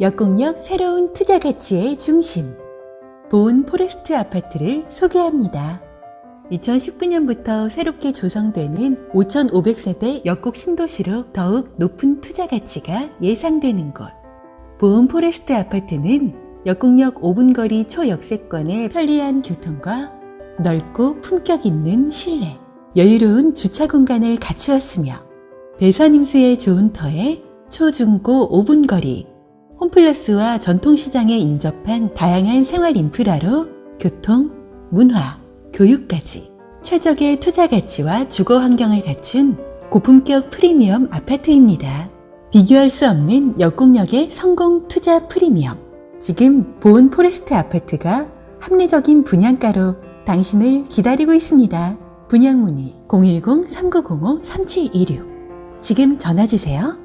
역곡역 새로운 투자 가치의 중심. 보은 포레스트 아파트를 소개합니다. 2019년부터 새롭게 조성되는 5,500세대 역곡 신도시로 더욱 높은 투자 가치가 예상되는 곳. 보은 포레스트 아파트는 역곡역 5분 거리 초역세권의 편리한 교통과 넓고 품격 있는 실내, 여유로운 주차 공간을 갖추었으며 배선 임수의 좋은 터에 초중고 5분 거리, 홈플러스와 전통시장에 인접한 다양한 생활 인프라로 교통, 문화, 교육까지 최적의 투자 가치와 주거 환경을 갖춘 고품격 프리미엄 아파트입니다. 비교할 수 없는 역곡역의 성공 투자 프리미엄. 지금 보은 포레스트 아파트가 합리적인 분양가로 당신을 기다리고 있습니다. 분양 문의 010-3905-3726. 지금 전화 주세요.